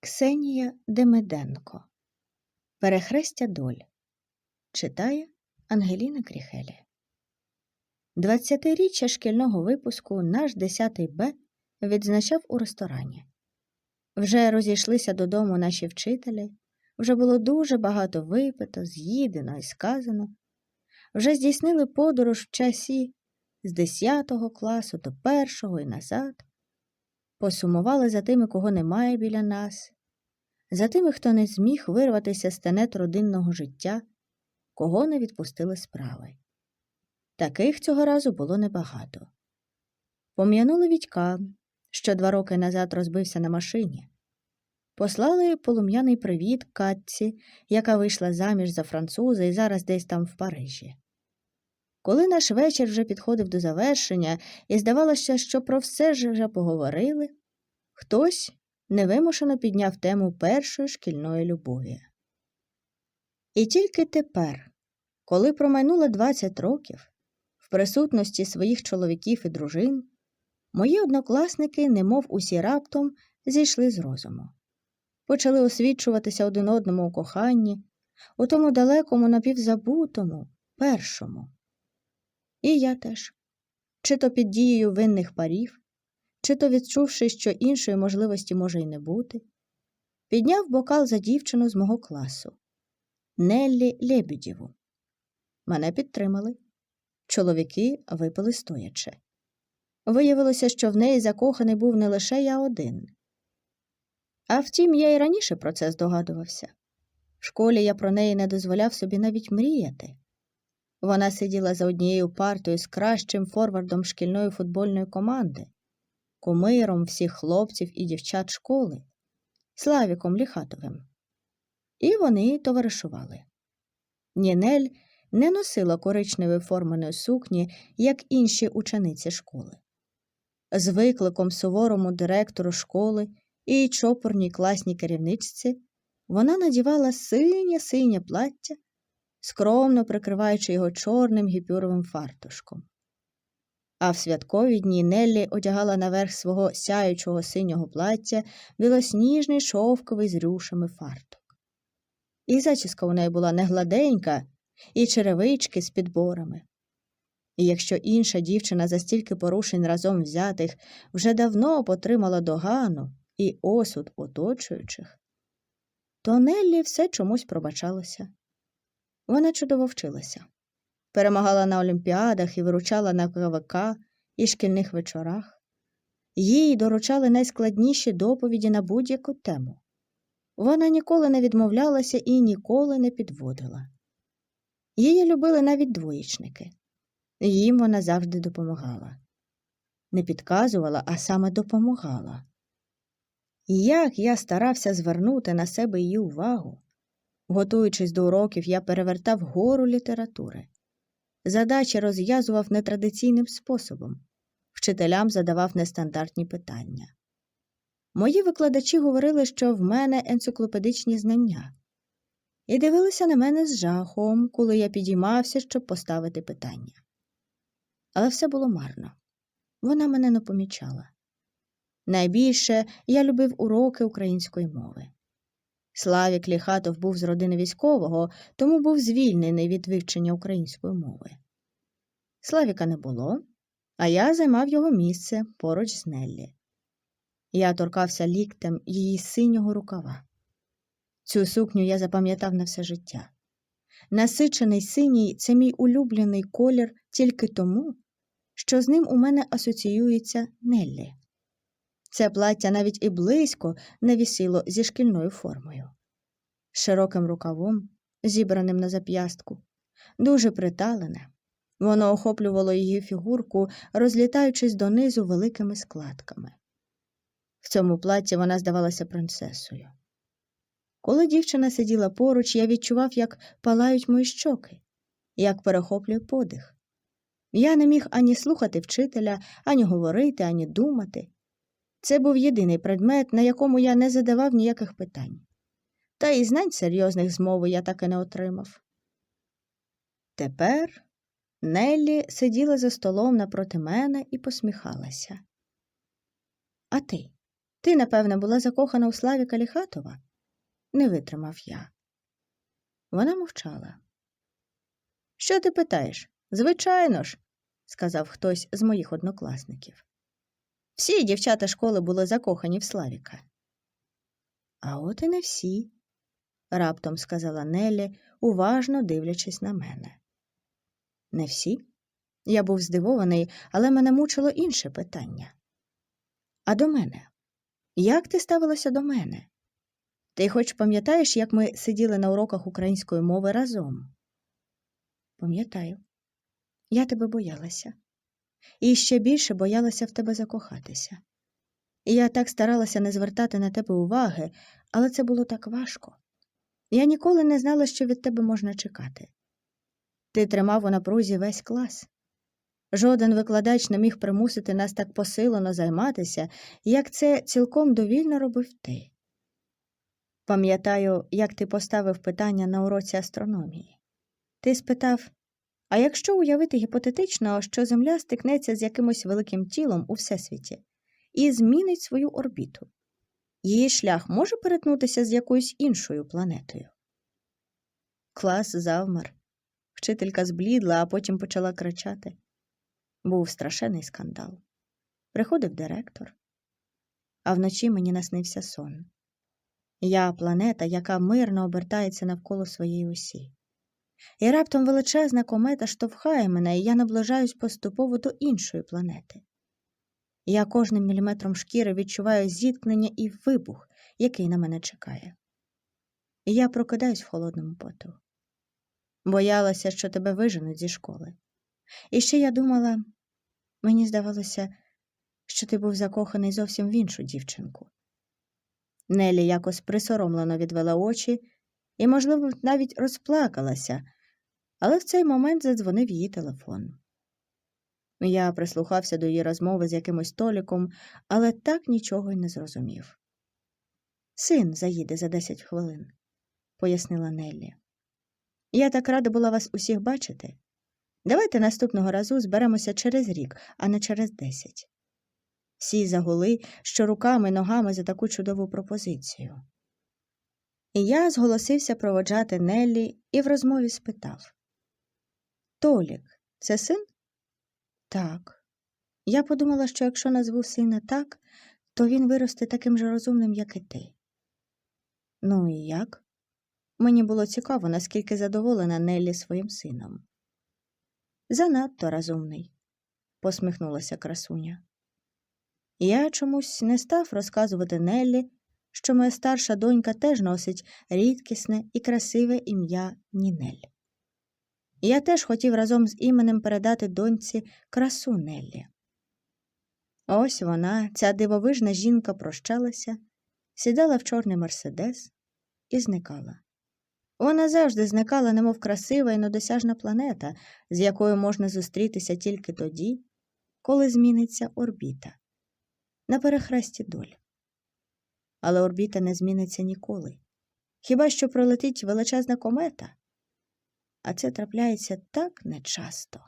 Ксенія Демиденко Перехрестя доль читає Ангеліна Кріхелі. 20-річчя шкільного випуску наш 10 Б відзначав у ресторані. Вже розійшлися додому наші вчителі, вже було дуже багато випито, з'їдено і сказано. Вже здійснили подорож в часі з 10 класу до першого і назад посумували за тими, кого немає біля нас, за тими, хто не зміг вирватися з тенет родинного життя, кого не відпустили справи. Таких цього разу було небагато. Пом'янули Вітька, що два роки назад розбився на машині. Послали полум'яний привіт Катці, яка вийшла заміж за француза і зараз десь там в Парижі. Коли наш вечір вже підходив до завершення і здавалося, що про все ж вже поговорили, хтось невимушено підняв тему першої шкільної любові. І тільки тепер, коли промайнуло 20 років, в присутності своїх чоловіків і дружин, мої однокласники, немов усі раптом, зійшли з розуму. Почали освічуватися один одному у коханні, у тому далекому напівзабутому, першому. І я теж, чи то під дією винних парів, чи то відчувши, що іншої можливості може й не бути, підняв бокал за дівчину з мого класу Неллі Лебедєву. Мене підтримали. Чоловіки випили стоячи. Виявилося, що в неї закоханий був не лише я один. А втім, я й раніше про це здогадувався. В школі я про неї не дозволяв собі навіть мріяти. Вона сиділа за однією партою з кращим форвардом шкільної футбольної команди, кумиром всіх хлопців і дівчат школи, Славіком Ліхатовим. І вони товаришували. Нінель не носила коричневої форменої сукні, як інші учениці школи. З викликом суворому директору школи і чопорній класній керівничці вона надівала синє синє плаття скромно прикриваючи його чорним гіпюровим фартушком. А в святкові дні Неллі одягала наверх свого сяючого синього плаття білосніжний шовковий з рюшами фартук. І зачіска у неї була не гладенька, і черевички з підборами. І якщо інша дівчина за стільки порушень разом взятих вже давно потримала догану і осуд оточуючих, то Неллі все чомусь пробачалося. Вона чудово вчилася, перемагала на олімпіадах і виручала на КВК і шкільних вечорах. Їй доручали найскладніші доповіді на будь-яку тему. Вона ніколи не відмовлялася і ніколи не підводила. Її любили навіть двоєчники. Їм вона завжди допомагала. Не підказувала, а саме допомагала. Як я старався звернути на себе її увагу, Готуючись до уроків, я перевертав гору літератури. Задачі розв'язував нетрадиційним способом, вчителям задавав нестандартні питання. Мої викладачі говорили, що в мене енциклопедичні знання, і дивилися на мене з жахом, коли я підіймався, щоб поставити питання. Але все було марно. Вона мене не помічала. Найбільше я любив уроки української мови. Славік Ліхатов був з родини військового, тому був звільнений від вивчення української мови. Славіка не було, а я займав його місце поруч з Неллі. Я торкався ліктем її синього рукава. Цю сукню я запам'ятав на все життя. Насичений синій це мій улюблений колір тільки тому, що з ним у мене асоціюється Неллі. Це плаття навіть і близько не вісіло зі шкільною формою, широким рукавом, зібраним на зап'ястку, дуже приталене. Воно охоплювало її фігурку, розлітаючись донизу великими складками. В цьому платі вона здавалася принцесою. Коли дівчина сиділа поруч, я відчував, як палають мої щоки, як перехоплює подих. Я не міг ані слухати вчителя, ані говорити, ані думати. Це був єдиний предмет, на якому я не задавав ніяких питань. Та і знань серйозних з мови я так і не отримав. Тепер Неллі сиділа за столом напроти мене і посміхалася. А ти? Ти, напевне, була закохана у Славіка Ліхатова? Не витримав я. Вона мовчала. Що ти питаєш? Звичайно ж, сказав хтось з моїх однокласників. Всі дівчата школи були закохані в Славіка. А от і не всі, раптом сказала Неллі, уважно дивлячись на мене. Не всі? Я був здивований, але мене мучило інше питання. А до мене? Як ти ставилася до мене? Ти хоч пам'ятаєш, як ми сиділи на уроках української мови разом? Пам'ятаю. Я тебе боялася. І ще більше боялася в тебе закохатися. Я так старалася не звертати на тебе уваги, але це було так важко. Я ніколи не знала, що від тебе можна чекати. Ти тримав у напрузі весь клас. Жоден викладач не міг примусити нас так посилено займатися, як це цілком довільно робив ти. Пам'ятаю, як ти поставив питання на уроці астрономії. Ти спитав а якщо уявити гіпотетично, що Земля стикнеться з якимось великим тілом у Всесвіті і змінить свою орбіту, її шлях може перетнутися з якоюсь іншою планетою? Клас завмер. Вчителька зблідла, а потім почала кричати. Був страшенний скандал. Приходив директор, а вночі мені наснився сон. Я планета, яка мирно обертається навколо своєї осі. І раптом величезна комета штовхає мене, і я наближаюсь поступово до іншої планети. Я кожним міліметром шкіри відчуваю зіткнення і вибух, який на мене чекає. І я прокидаюсь в холодному поту. Боялася, що тебе виженуть зі школи. І ще я думала, мені здавалося, що ти був закоханий зовсім в іншу дівчинку. Нелі якось присоромлено відвела очі і, можливо, навіть розплакалася, але в цей момент задзвонив її телефон. Я прислухався до її розмови з якимось толіком, але так нічого й не зрозумів. Син заїде за десять хвилин, пояснила Неллі. Я так рада була вас усіх бачити. Давайте наступного разу зберемося через рік, а не через десять. Всі загули, що руками, ногами за таку чудову пропозицію. І я зголосився проводжати Неллі і в розмові спитав Толік, це син? Так. Я подумала, що якщо назву сина так, то він виросте таким же розумним, як і ти. Ну і як? Мені було цікаво, наскільки задоволена Неллі своїм сином. Занадто розумний, посміхнулася красуня. Я чомусь не став розказувати Неллі, що моя старша донька теж носить рідкісне і красиве ім'я Нінель. Я теж хотів разом з іменем передати доньці красу Неллі. Ось вона, ця дивовижна жінка, прощалася, сідала в чорний мерседес і зникала. Вона завжди зникала, немов красива і недосяжна планета, з якою можна зустрітися тільки тоді, коли зміниться орбіта на перехресті доль. Але орбіта не зміниться ніколи. Хіба що пролетить величезна комета? А це трапляється так нечасто.